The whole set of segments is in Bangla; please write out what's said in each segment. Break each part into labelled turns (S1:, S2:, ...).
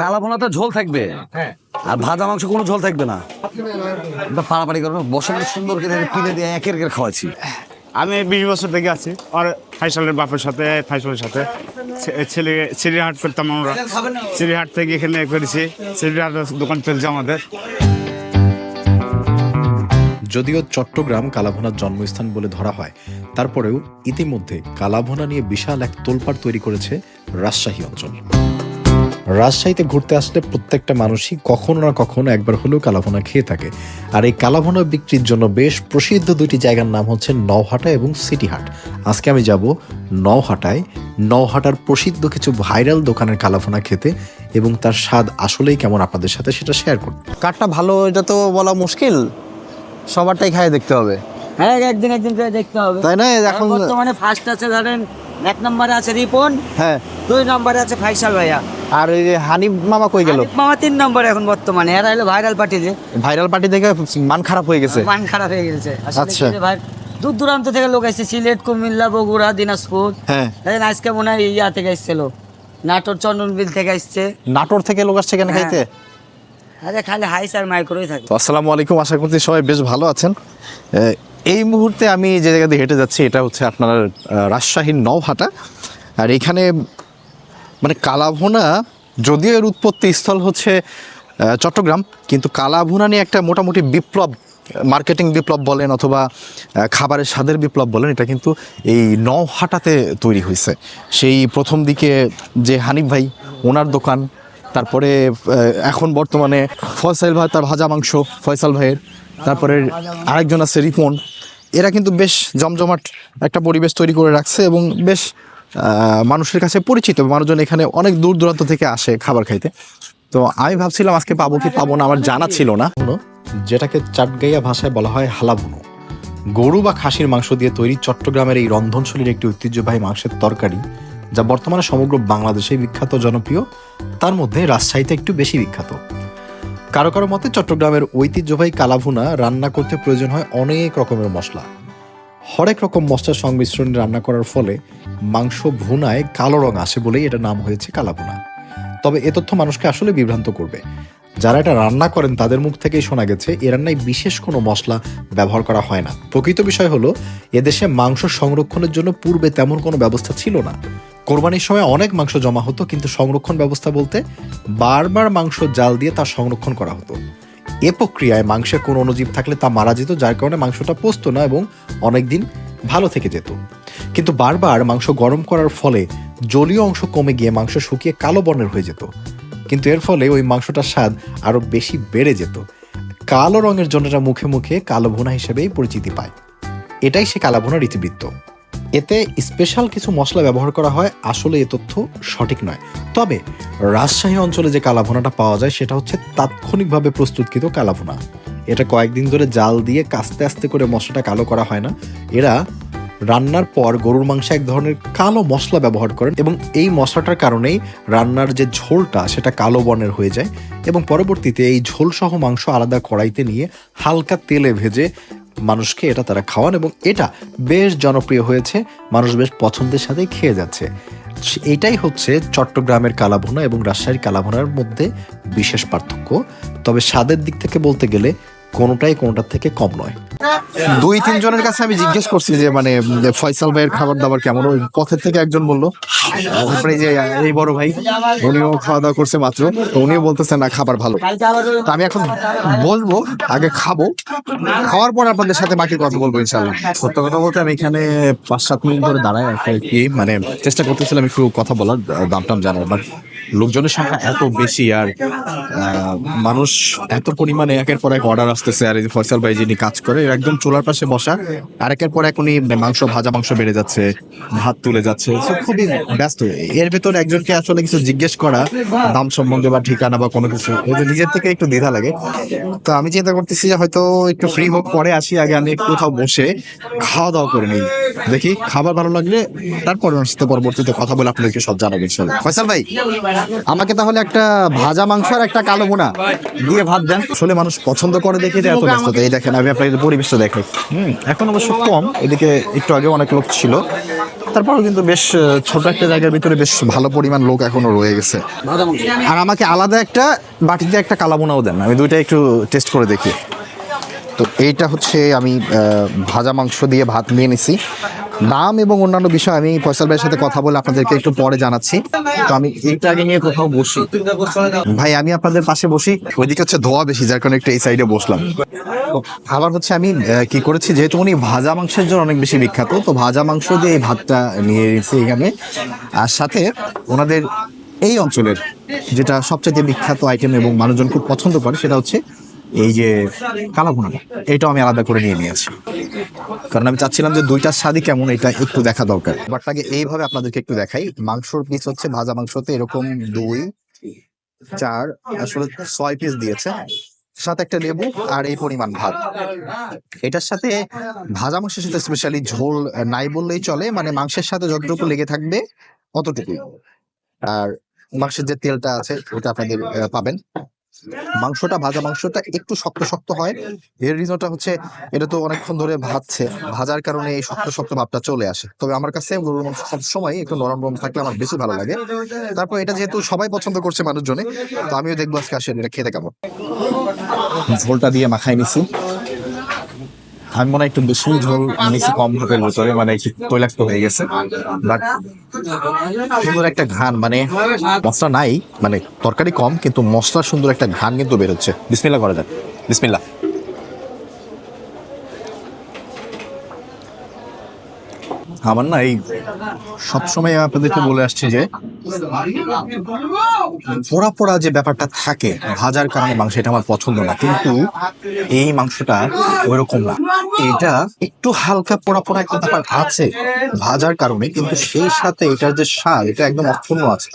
S1: কালা ভোনাতে ঝোল থাকবে? আর ভাজা মাংস কোনো ঝোল থাকবে না? পাড়াপাড়ি করবে বসে বসে সুন্দর করে কিনে দিয়ে একের একের খাওয়াচ্ছি।
S2: আমি বিশ বছর থেকে আছি আর ফাইসালের বাপের সাথে ফাইসালের সাথে। ছেলে চিড়িহাট করতাম আমরা। চিড়িহাট থেকে এখানে করেছি চিড়িহাট দোকান চলছে আমাদের।
S3: যদিও চট্টগ্রাম কালাভোনার জন্মস্থান বলে ধরা হয় তারপরেও ইতিমধ্যে কালাভোনা নিয়ে বিশাল এক তোলপাড় তৈরি করেছে রাজশাহী অঞ্চল। রাজশাহীতে ঘুরতে আসলে প্রত্যেকটা মানুষই কখনো না কখনো একবার হলেও কালাভোনা খেয়ে থাকে। আর এই কালাভোনা বিক্রির জন্য বেশ প্রসিদ্ধ দুটি জায়গার নাম হচ্ছে নওহাটা এবং সিটিহাট। আজকে আমি যাব নওহাটায়। নওহাটার প্রসিদ্ধ কিছু ভাইরাল দোকানের কালাভোনা খেতে এবং তার স্বাদ আসলেই কেমন আপনাদের সাথে সেটা শেয়ার করতে।
S4: কাঠটা ভালো এটা তো বলা মুশকিল। সবারটাই খায় দেখতে হবে।
S5: হ্যাঁ একদিন একদিন দেখতে হবে।
S4: তাই না? এখন-
S5: এখন বর্তমানে ফার্স্ট আছে ধরেন এক নম্বরে আছে রিপন
S4: হ্যাঁ।
S5: দুই নম্বরে আছে ফাইসাল ভাইয়া।
S4: আর এই যে হানিফ মামা কই গেল?
S5: মামা তিন নম্বরে এখন বর্তমানে এরা হলো ভাইরাল পার্টি যে।
S4: ভাইরাল পার্টি দেখে মান খারাপ হয়ে গেছে।
S5: মান খারাপ হয়ে গেছে।
S4: আচ্ছা।
S5: ভাই দূর দূরান্ত থেকে লোক আসছে সিলেট কুমিল্লা বগুড়া দিনাজপুর।
S4: হ্যাঁ।
S5: আজকে মনে হয় ইয়া থেকে এসছিল নাটোর চন্দনবিল থেকে আসছে।
S4: নাটোর থেকে লোক আসছে কেন
S5: হ্যাঁ।
S4: খাইতে?
S5: আরে খালি হাইস আর মাইক্রোই থাকে।
S4: আসসালামু আলাইকুম আশা করছি সবাই বেশ ভালো আছেন। এই মুহূর্তে আমি যে জায়গা দিয়ে হেঁটে যাচ্ছি এটা হচ্ছে আপনার আহ, রাজশাহীর নওহাটা। আর এখানে মানে কালাভুনা যদিও এর উৎপত্তি স্থল হচ্ছে চট্টগ্রাম কিন্তু কালাভুনা নিয়ে একটা মোটামুটি বিপ্লব মার্কেটিং বিপ্লব বলেন অথবা খাবারের স্বাদের বিপ্লব বলেন এটা কিন্তু এই নওহাটাতে তৈরি হয়েছে। সেই প্রথম দিকে যে হানিফ ভাই ওনার দোকান তারপরে এখন বর্তমানে ফয়সাল ভাই তার ভাজা মাংস ফয়সাল ভাইয়ের তারপরে আরেকজন আছে রিপন এরা কিন্তু বেশ জমজমাট একটা পরিবেশ তৈরি করে রাখছে এবং বেশ মানুষের কাছে পরিচিত। মানুষজন এখানে অনেক দূর দূরান্ত থেকে আসে খাবার খাইতে। তো আমি ভাবছিলাম আজকে পাবো কি পাবো না, আমার জানা ছিল না।
S3: যেটাকে চাটগাইয়া ভাষায় বলা হয় হালাভুনো গরু বা খাসির মাংস দিয়ে তৈরি চট্টগ্রামের এই রন্ধনশৈলীর একটি ঐতিহ্যবাহী মাংসের তরকারি, যা বর্তমানে সমগ্র বাংলাদেশে বিখ্যাত জনপ্রিয়। তার মধ্যে রাজশাহীতে একটু বেশি বিখ্যাত। কারও কারও মতে চট্টগ্রামের ঐতিহ্যবাহী কালাভুনা রান্না করতে প্রয়োজন হয় অনেক রকমের মশলা। হরেক রকম মশলার সংমিশ্রণে রান্না করার ফলে মাংস ভুনায় কালো রং আসে বলেই এটা নাম হয়েছে কালাভুনা। তবে এ তথ্য মানুষকে আসলে বিভ্রান্ত করবে। যারা এটা রান্না করেন, তাদের মুখ থেকেই শোনা গেছে এ রান্নায় বিশেষ কোনো মশলা ব্যবহার করা হয় না। প্রকৃত বিষয় হলো, এদেশে মাংস সংরক্ষণের জন্য পূর্বে তেমন কোনো ব্যবস্থা ছিল না। কোরবানির সময় অনেক মাংস জমা হতো, কিন্তু সংরক্ষণ ব্যবস্থা বলতে বারবার মাংস জাল দিয়ে তা সংরক্ষণ করা হতো। এ প্রক্রিয়ায় মাংসে কোনো অণুজীব থাকলে তা মারা যেত, যার কারণে মাংসটা পোস্ত না এবং অনেকদিন ভালো থেকে যেত। কিন্তু বারবার মাংস গরম করার ফলে জলীয় অংশ কমে গিয়ে মাংস শুকিয়ে কালো বর্ণের হয়ে যেত। কিন্তু এর ফলে ওই মাংসটার স্বাদ আরও বেশি বেড়ে যেত। কালো রঙের জন্য এটা মুখে মুখে কালো ভুনা হিসেবেই পরিচিতি পায়। এটাই সে কালো ভুনার রীতিবৃত্ত। এতে স্পেশাল কিছু মশলা ব্যবহার করা হয়, আসলে এ তথ্য সঠিক নয়। তবে রাজশাহী অঞ্চলে যে কালাভুনাটা পাওয়া যায়, সেটা হচ্ছে তাৎক্ষণিকভাবে প্রস্তুতকৃত কালাভুনা এটা কয়েকদিন ধরে জাল দিয়ে কাস্তে, আস্তে করে মশলাটা কালো করা হয় না। এরা রান্নার পর গরুর মাংসে এক ধরনের কালো মশলা ব্যবহার করেন এবং এই মশলাটার কারণেই রান্নার যে ঝোলটা, সেটা কালো বর্ণের হয়ে যায় এবং পরবর্তীতে এই ঝোল সহ মাংস আলাদা কড়াইতে নিয়ে হালকা তেলে ভেজে মানুষকে এটা তারা খাওয়ান এবং এটা বেশ জনপ্রিয় হয়েছে, মানুষ বেশ পছন্দের সাথে খেয়ে যাচ্ছে। এটাই হচ্ছে চট্টগ্রামের কালাভুনা এবং রাজশাহীর কালাভুনার মধ্যে বিশেষ পার্থক্য। তবে স্বাদের দিক থেকে বলতে গেলে কোনোটাই কোনোটার থেকে কম নয়।
S4: দুই তিন জনের কাছে আমি জিজ্ঞেস করছি যে মানে ফয়সাল ভাইয়ের খাবার দাবার কেমন? ওই পথের থেকে একজন বলল তারপরে এই যে এই বড় ভাই উনিও খাওয়া দাওয়া করছে মাত্র তো উনিও বলতেছেন না খাবার ভালো। তো আমি এখন বলব আগে খাব। খাওয়ার পর আপনাদের সাথে বাকি কথা বলব ইনশাল্লাহ সত্য কথা বলতে আমি এখানে পাঁচ সাত মিনিট ধরে দাঁড়ায় আর কি মানে চেষ্টা করতেছিলাম একটু কথা বলার দাম টাম জানার বাট লোকজনের সংখ্যা এত বেশি আর মানুষ এত পরিমাণে একের পর এক অর্ডার আসতেছে আর এই যে ফয়সাল ভাই যিনি কাজ করে একদম চুলার পাশে বসা আর একের পর এক উনি মাংস ভাজা মাংস বেড়ে যাচ্ছে ভাত তুলে যাচ্ছে। খুবই ব্যস্ত। এর ভেতর একজনকে আসলে কিছু জিজ্ঞেস করা দাম সম্বন্ধে বা ঠিকানা বা কোনো কিছু নিজের থেকে একটু দ্বিধা লাগে। তো আমি চিন্তা করতেছি যে হয়তো একটু ফ্রি হোক পরে আসি আগে আমি কোথাও বসে খাওয়া দাওয়া করে নিই। দেখি খাবার ভালো লাগলে তারপর পরবর্তীতে কথা বলে আপনাদেরকে সব জানাব ফয়সাল ভাই আমাকে তাহলে একটা ভাজা মাংস আর একটা কালো বোনা দিয়ে ভাত দেন। আসলে মানুষ পছন্দ করে দেখে যে এত ব্যস্ততা। এই দেখেন আমি আপনার পরিবেশটা দেখাই। হুম এখন অবশ্য কম। এদিকে একটু আগে অনেক লোক ছিল। তারপরেও কিন্তু বেশ ছোট একটা জায়গার ভিতরে বেশ ভালো পরিমাণ লোক এখনও রয়ে গেছে। আর আমাকে আলাদা একটা বাটিতে একটা কালাবোনাও দেন। আমি দুইটা একটু টেস্ট করে দেখি। তো এইটা হচ্ছে আমি ভাজা মাংস দিয়ে ভাত নিয়ে নিছি। দাম এবং অন্যান্য বিষয় আমি ফয়সাল ভাইয়ের সাথে কথা বলে আপনাদেরকে একটু পরে জানাচ্ছি। তো আমি এইটা আগে নিয়ে কোথাও বসি। ভাই আমি আপনাদের পাশে বসি। ওইদিকে হচ্ছে ধোয়া বেশি যার কারণে একটু এই সাইডে বসলাম। আবার হচ্ছে আমি কি করেছি যেহেতু উনি ভাজা মাংসের জন্য অনেক বেশি বিখ্যাত তো ভাজা মাংস দিয়ে এই ভাতটা নিয়ে নিয়েছি এখানে। আর সাথে ওনাদের এই অঞ্চলের যেটা সবচেয়ে বিখ্যাত আইটেম এবং মানুষজন খুব পছন্দ করে সেটা হচ্ছে এই যে কালাভুনাটা এটাও আমি আলাদা করে নিয়ে নিয়েছি। কারণ আমি চাচ্ছিলাম যে দুইটার স্বাদই কেমন, এটা একটু দেখা দরকার। বাট আগে এইভাবে আপনাদেরকে একটু দেখাই। মাংসর পিস হচ্ছে ভাজা মাংসতে এরকম দুই, চার, আসলে ছয় পিস দিয়েছে। সাথে একটা লেবু আর এই পরিমাণ ভাত। এটার সাথে ভাজা মাংসের সাথে স্পেশালি ঝোল নাই বললেই চলে মানে মাংসের সাথে যতটুকু লেগে থাকবে, অতটুকুই। আর মাংসের যে তেলটা আছে, ওটা আপনাদের পাবেন। মাংসটা, ভাজা মাংসটা একটু শক্ত শক্ত হয়। এর রিজনটা হচ্ছে, এটা তো অনেকক্ষণ ধরে ভাজছে। ভাজার কারণে এই শক্ত শক্ত ভাবটা চলে আসে। তবে আমার কাছে গরুর মাংস সবসময় একটু নরম নরম থাকলে আমার বেশি ভালো লাগে। তারপর এটা যেহেতু সবাই পছন্দ করছে মানুষজনে, তো আমিও দেখব আজকে আসে এটা খেতে কেমন। ঝোলটা দিয়ে মাখাই নিছি আমি মনে একটু বেশি ঝোল মানে কম ভাবের ভিতরে মানে তৈলাক্ত হয়ে গেছে। সুন্দর একটা ঘান মানে মশলা নাই মানে তরকারি কম, কিন্তু মশলা সুন্দর একটা ঘান কিন্তু বেরোচ্ছে। বিসমিল্লা করা যাক। বিসমিল্লা আমার না এই সবসময় আপনাদেরকে বলে আসছে যে, পোড়া পোড়া যে ব্যাপারটা থাকে, ভাজার কারণে মাংস, এটা আমার পছন্দ না। কিন্তু এই মাংসটা ওইরকম না। এটা একটু হালকা পোড়া পোড়া একটা ব্যাপার আছে ভাজার কারণে, কিন্তু সেই সাথে এটার যে স্বাদ, এটা একদম অক্ষুণ্ণ আছে।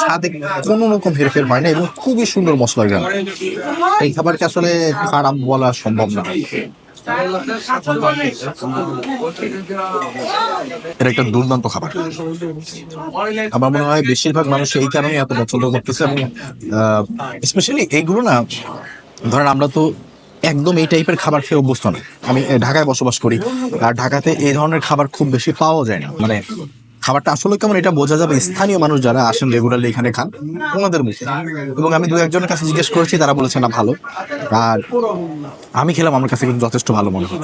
S4: স্বাদে কোনো রকম হেরফের হয় না এবং খুবই সুন্দর মশলা গ্রাম এই খাবারকে আসলে খারাপ বলা সম্ভব না। এটা একটা দুর্দান্ত খাবার। আমার মনে হয় বেশিরভাগ মানুষ এই কারণে এত পছন্দ করতেছে এবং স্পেশালি এইগুলো না, ধরেন আমরা তো একদম এই টাইপের খাবার খেয়ে অভ্যস্ত না। আমি ঢাকায় বসবাস করি। আর ঢাকাতে এই ধরনের খাবার খুব বেশি পাওয়া যায় না। মানে খাবারটা আসলে কেমন এটা বোঝা যাবে স্থানীয় মানুষ যারা আসেন রেগুলারলি এখানে খান, ওনাদের মুখে। এবং আমি দু একজনের কাছে জিজ্ঞেস করেছি, তারা বলেছে, না, ভালো। আর আমি খেলাম, আমার কাছে কিন্তু যথেষ্ট ভালো মনে হয়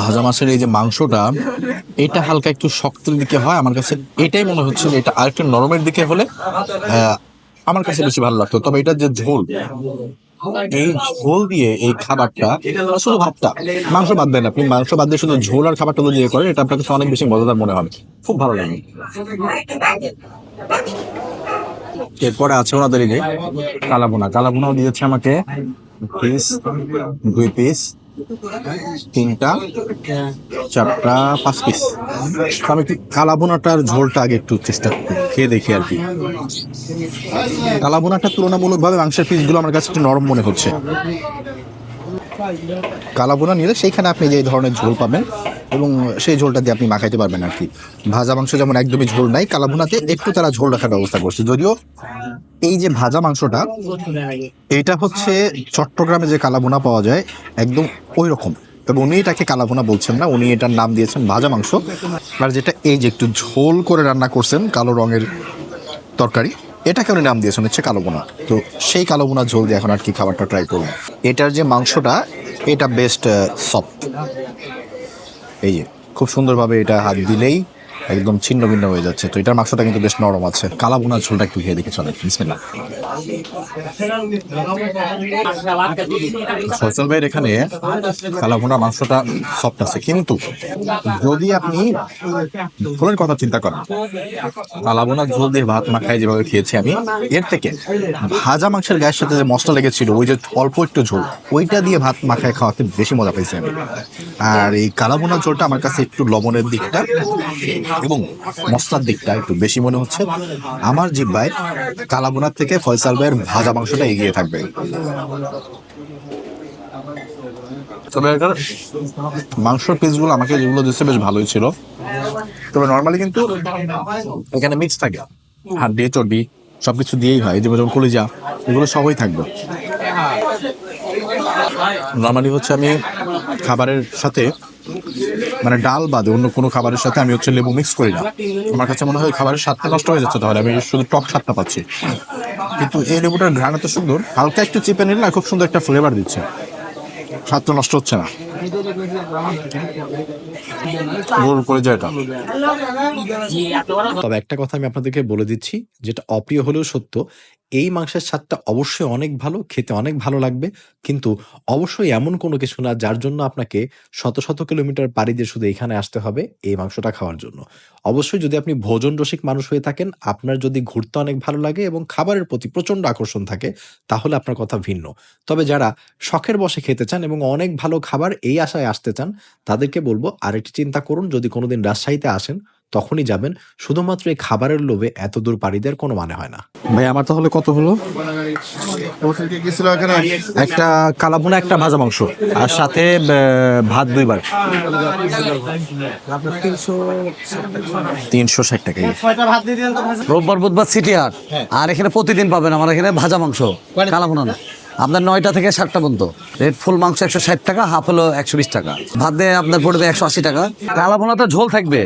S4: ভাজা মাছের এই যে মাংসটা, এটা হালকা একটু শক্তের দিকে হয়, আমার কাছে এটাই মনে হচ্ছে এটা আরেকটু নরমের দিকে হলে আমার কাছে বেশি ভালো লাগতো। তবে এটা যে ঝোল এই ঝোল দিয়ে এই খাবারটা শুধু ভাতটা। মাংস বাদ দেন আপনি মাংস বাদ দিয়ে শুধু ঝোল আর খাবারটা দিয়ে করেন এটা আপনার কাছে অনেক বেশি মজাদার মনে হবে। খুব ভালো লাগে। এরপরে আছে ওনাদের কালাবোনা কালাবোনাও দিয়েছে আমাকে। পিস দুই পিস তিনটা, চারটা, পাঁচ পিস আমি একটু কালাবোনাটার ঝোলটা আগে একটু চেষ্টা খেয়ে দেখি আর কি। কালাবোনাটা তুলনামূলকভাবে মাংসের পিসগুলো আমার কাছে একটু নরম মনে হচ্ছে। কালাবোনা নিলে সেইখানে আপনি যে ধরনের ঝোল পাবেন এবং সেই ঝোলটা দিয়ে আপনি মাখাইতে পারবেন আর কি। ভাজা মাংস যেমন একদমই ঝোল নাই কালাবোনাতে একটু তারা ঝোল রাখার ব্যবস্থা করছে। যদিও এই যে ভাজা মাংসটা, এটা হচ্ছে চট্টগ্রামে যে কালাবোনা পাওয়া যায়, একদম ওই রকম। তবে উনি এটাকে কালাবোনা বলছেন না, উনি এটার নাম দিয়েছেন ভাজা মাংস। আর যেটা এই যে একটু ঝোল করে রান্না করছেন কালো রঙের তরকারি, এটাকে উনি নাম দিয়েছেন হচ্ছে কালো বোনা তো সেই কালো বোনা ঝোল দিয়ে এখন আর কি খাবারটা ট্রাই করব। এটার যে মাংসটা, এটা বেস্ট সফট এই যে খুব সুন্দরভাবে এটা হাত দিলেই একদম ছিন্ন ভিন্ন হয়ে যাচ্ছে। তো এটার মাংসটা কিন্তু বেশ নরম আছে। কালা বোনার ঝোলটা একটু খেয়ে দেখে চলে বিসমিল্লাহ। ফয়সাল ভাইয়ের এখানে কালা ভুনা মাংসটা সফট আছে। কিন্তু যদি আপনি ঝোলের কথা চিন্তা করেন, কালা ভুনা ঝোল দিয়ে ভাত মাখায় যেভাবে খেয়েছি আমি, এর থেকে ভাজা মাংসের গায়ের সাথে যে মশলা লেগেছিল, ওই যে অল্প একটু ঝোল, ওইটা দিয়ে ভাত মাখায় খাওয়াতে বেশি মজা পাইছি আমি। আর এই কালা ভুনা ঝোলটা আমার কাছে একটু লবণের দিকটা এবং মশলার দিকটা একটু বেশি মনে হচ্ছে আমার জিব্বায় কালা ভুনার থেকে ফয়সাল ভাইয়ের ভাজা মাংসটা এগিয়ে থাকবে। তবে মাংসর পিসগুলো আমাকে যেগুলো দিচ্ছে বেশ ভালোই ছিল। তবে নর্মালি কিন্তু এখানে মিক্স থাকে। হাড্ডি চর্বি সবকিছু দিয়েই হয় যেমন যেমন কলিজা এগুলো সবই থাকবে। নর্মালি হচ্ছে আমি খাবারের সাথে মানে ডাল বাদে অন্য কোনো খাবারের সাথে আমি হচ্ছে লেবু মিক্স করি না। আমার কাছে মনে হয় খাবারের স্বাদটা নষ্ট হয়ে যাচ্ছে তাহলে, আমি শুধু টক স্বাদটা পাচ্ছি। কিন্তু এই লেবুটার ঘ্রাণ এত সুন্দর, হালকা একটু চেপে নিলে না খুব সুন্দর একটা ফ্লেভার দিচ্ছে। স্বাদটা নষ্ট হচ্ছে না। তবে একটা কথা আমি আপনাদেরকে বলে দিচ্ছি, যেটা অপ্রিয় হলেও সত্য এই মাংসের স্বাদটা অবশ্যই অনেক ভালো, খেতে অনেক ভালো লাগবে। কিন্তু অবশ্যই এমন কোনো কিছু না যার জন্য আপনাকে শত শত কিলোমিটার পাড়ি দিয়ে শুধু এখানে আসতে হবে এই মাংসটা খাওয়ার জন্য। অবশ্যই যদি আপনি ভোজন রসিক মানুষ হয়ে থাকেন, আপনার যদি ঘুরতে অনেক ভালো লাগে এবং খাবারের প্রতি প্রচণ্ড আকর্ষণ থাকে, তাহলে আপনার কথা ভিন্ন। তবে যারা শখের বসে খেতে চান এবং অনেক ভালো খাবার এই আশায় আসতে চান, তাদেরকে বলব আরেকটি চিন্তা করুন, যদি কোনোদিন রাজশাহীতে আসেন তখনই যাবেন, শুধুমাত্র এই খাবারের লোভে এত দূর পাড়ি দেওয়ার কোনো মানে হয় না।
S6: ভাই, আমার তাহলে কত হলো?
S1: একটা কালাভুনা একটা ভাজা মাংস, আর সাথে ভাত দুইবার।
S4: তিনশো ষাট টাকা।
S1: রোববার, বুধবার সিটি হাট। আর এখানে প্রতিদিন পাবেন আমার এখানে ভাজা মাংস কালাভুনা না। আপনার নয়টা থেকে সাতটা পর্যন্ত। রেড ফুল মাংস একশো ষাট টাকা, হাফ হলো একশো বিশ টাকা। ভাত দিয়ে আপনার পড়বে একশো আশি টাকা। কালাভুনাতে ঝোল থাকবে।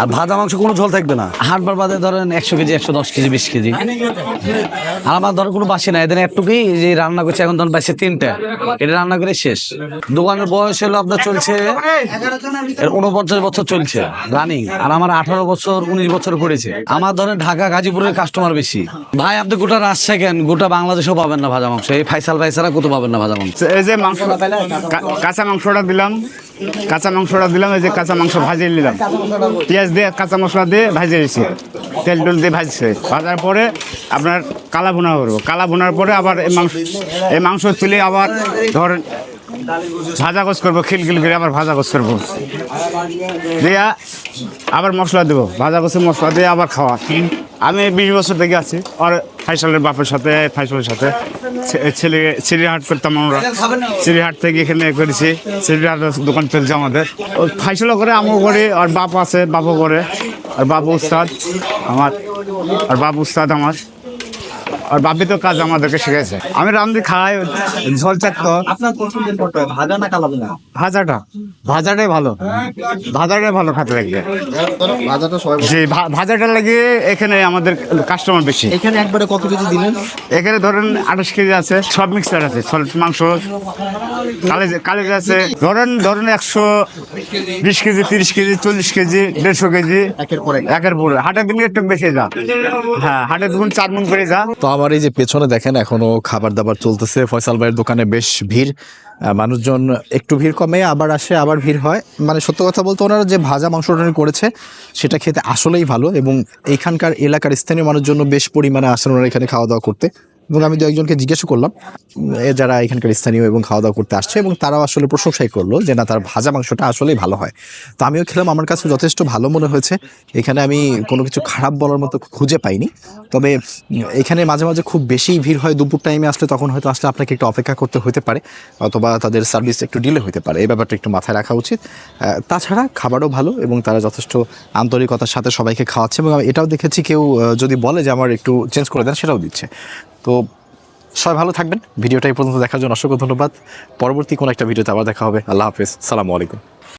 S1: আর ভাজা মাংস কোনো ঝোল থাকবে না। হাটবার বাদে ধরেন একশো কেজি একশো দশ কেজি বিশ কেজি। আর আমার ধরেন কোনো বাসি না এদের একটুকুই যে রান্না করছে এখন ধরেন বাসে তিনটা। এটা রান্না করে শেষ। দোকানের বয়স হলো আপনার চলছে উনপঞ্চাশ বছর চলছে রানিং। আর আমার আঠারো বছর উনিশ বছর পড়েছে। আমার ধরেন ঢাকা গাজীপুরের কাস্টমার বেশি। ভাই আপনি গোটা রাজশাহী কেন? গোটা বাংলাদেশেও পাবেন না ভাজা মাংস। এই ফাইসাল ভাইসারা কত পাবেন না ভাজা মাংস?
S2: এই যে মাংস কাঁচা মাংসটা দিলাম। কাঁচা মাংসটা দিলাম, এই যে কাঁচা মাংস ভাজিয়ে নিলাম। পেঁয়াজ দিয়ে কাঁচা মশলা দিয়ে ভাজিয়ে দিয়েছি তেল টেল দিয়ে ভাজছে। ভাজার পরে আপনার কালা ভুনা করব। কালা ভুনার পরে আবার এই মাংস এই মাংস তুলে আবার ধরেন ভাজা গোস করব খিলখিল করে আবার ভাজা গোস করব। দিয়া আবার মশলা দেবো। ভাজা গোসে মশলা দিয়ে আবার খাওয়া। আমি বিশ বছর থেকে আছি। আর ফাইসালের বাপের সাথে ফাইসালের সাথে। ছেলে চিড়িহাট করতাম আমরা। চিড়িহাট থেকে এখানে করেছি। চিড়িহাট দোকান চলছে আমাদের। ও ফাইসালও করে আমিও করি আর বাপ আছে বাপও করে। আর বাবু উস্তাদ আমার আর বাবু উস্তাদ আমার। আর বাপি তো কাজ আমাদেরকে শিখেছে আমি রামদি খাই ঝোল চাকতো
S7: আপনার পছন্দের ফটো? ভাজা না কালাভুনা
S2: ভাজাটা। ভাজাটাই ভালো। ভাজাটাই ভালো খেতে লাগবে।
S6: ভাজাটা সবাই
S2: ভাজাটা লাগে এখানে আমাদের কাস্টমার বেশি।
S6: এখানে একবারে কত কেজি দিলেন?
S2: এখানে ধরেন আঠাশ কেজি আছে সব মিক্সার আছে সব মাংস। কালেজ কালেজ আছে ধরেন ধরেন একশো বিশ কেজি তিরিশ কেজি চল্লিশ কেজি দেড়শো কেজি।
S6: একের পর এক।
S2: একের পরে হাটের দিন একটু বেশি যা। হ্যাঁ হাটের দিন চার মন করে যা।
S4: তো আমার এই যে পেছনে দেখেন, এখনও খাবার দাবার চলতেছে। ফয়সাল ভাইয়ের দোকানে বেশ ভিড়। মানুষজন একটু ভিড় কমে, আবার আসে, আবার ভিড় হয়। মানে সত্য কথা বলতে ওনারা যে ভাজা মাংস করেছে, সেটা খেতে আসলেই ভালো এবং এইখানকার এলাকার স্থানীয় মানুষজন বেশ পরিমাণে আসেন ওনারা এখানে খাওয়া দাওয়া করতে। এবং আমি দু একজনকে জিজ্ঞাসা করলাম যারা এখানকার স্থানীয় এবং খাওয়া দাওয়া করতে আসছে এবং তারাও আসলে প্রশংসাই করল যে, না, তার ভাজা মাংসটা আসলেই ভালো হয়। তো আমিও খেলাম, আমার কাছে যথেষ্ট ভালো মনে হয়েছে। এখানে আমি কোনো কিছু খারাপ বলার মতো খুঁজে পাইনি। তবে এখানে মাঝে মাঝে খুব বেশি ভিড় হয়, দুপুর টাইমে আসলে তখন হয়তো আসলে আপনাকে একটু অপেক্ষা করতে হতে পারে অথবা তাদের সার্ভিস একটু ডিলে হতে পারে। এই ব্যাপারটা একটু মাথায় রাখা উচিত। তাছাড়া খাবারও ভালো এবং তারা যথেষ্ট আন্তরিকতার সাথে সবাইকে খাওয়াচ্ছে এবং এটাও দেখেছি, কেউ যদি বলে যে, আমার একটু চেঞ্জ করে দেন, সেটাও দিচ্ছে। তো সবাই ভালো থাকবেন। ভিডিওটা এই পর্যন্ত দেখার জন্য অসংখ্য ধন্যবাদ। পরবর্তী কোনো একটা ভিডিওতে আবার দেখা হবে। আল্লাহ হাফেজ। সালামু আলাইকুম।